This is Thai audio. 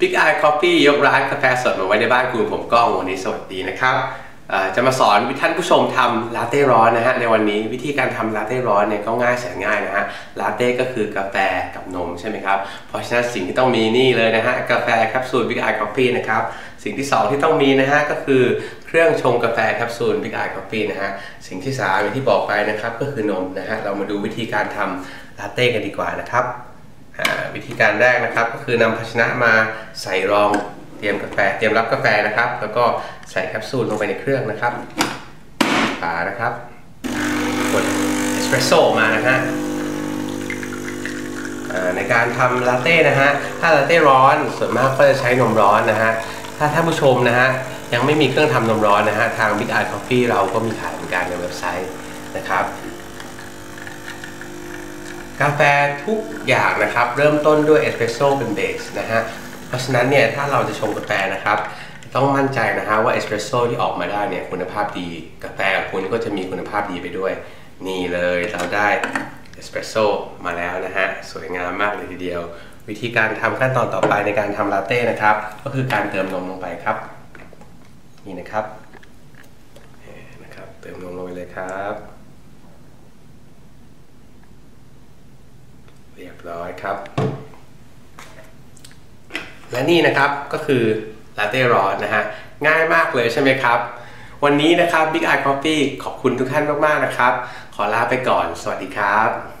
Big Eye Coffee ยกร้านกาแฟสดมาไว้ในบ้านคุณผมก้องวันนี้สวัสดีนะครับจะมาสอนท่านผู้ชมทำลาเต้ร้อนนะฮะในวันนี้วิธีการทำลาเต้ร้อนเนี่ยก็ง่ายแสนง่ายนะฮะลาเต้ก็คือกาแฟกับนมใช่ไหมครับเพราะฉะนั้นสิ่งที่ต้องมีนี่เลยนะฮะกาแฟแคปซูล Big Eye Coffee นะครับสิ่งที่สองที่ต้องมีนะฮะก็คือเครื่องชงกาแฟแคปซูล Big Eye Coffee นะฮะสิ่งที่สามอย่างที่บอกไปนะครับก็คือนมนะฮะเรามาดูวิธีการทำลาเต้กันดีกว่านะครับ วิธีการแรกนะครับ ก็คือนำภาชนะมาใส่รองเตรียมกาแฟ เตรียมรับกาแฟนะครับ แล้วก็ใส่แคปซูลลงไปในเครื่องนะครับฝานะครับกดเอสเปรสโซ่มานะฮะในการทำลาเต้นะฮะ ถ้าลาเต้ร้อนส่วนมากก็จะใช้นมร้อนนะฮะ ถ้าท่านผู้ชมนะฮะ ยังไม่มีเครื่องทำนมร้อนนะฮะ ทาง Big Eye Coffee เราก็มีขายเหมือนกันในเว็บไซต์นะครับ กาแฟทุกอย่างนะครับ เริ่มต้นด้วยเอสเปรสโซ่เป็นเบสนะฮะ เพราะฉะนั้นเนี่ยถ้าเราจะชงกาแฟนะครับ ต้องมั่นใจนะฮะว่าเอสเปรสโซ่ที่ออกมาได้เนี่ยคุณภาพดี กาแฟของคุณก็จะมีคุณภาพดีไปด้วย นี่เลยเราได้เอสเปรสโซ่มาแล้วนะฮะ สวยงามมากเลยทีเดียว วิธีการทำขั้นตอนต่อไปในการทำลาเต้นะครับ ก็คือการเติมนมลงไปครับ นี่นะครับนี่นะครับ เติมนมลงไปเลยครับ เรียบร้อยครับ และนี่นะครับก็คือลาเต้ร้อนนะฮะง่ายมากเลยใช่ไหมครับ วันนี้นะครับ Big Eye Coffee ขอบคุณทุกท่านมาก ๆ นะครับ ขอลาไปก่อน สวัสดีครับ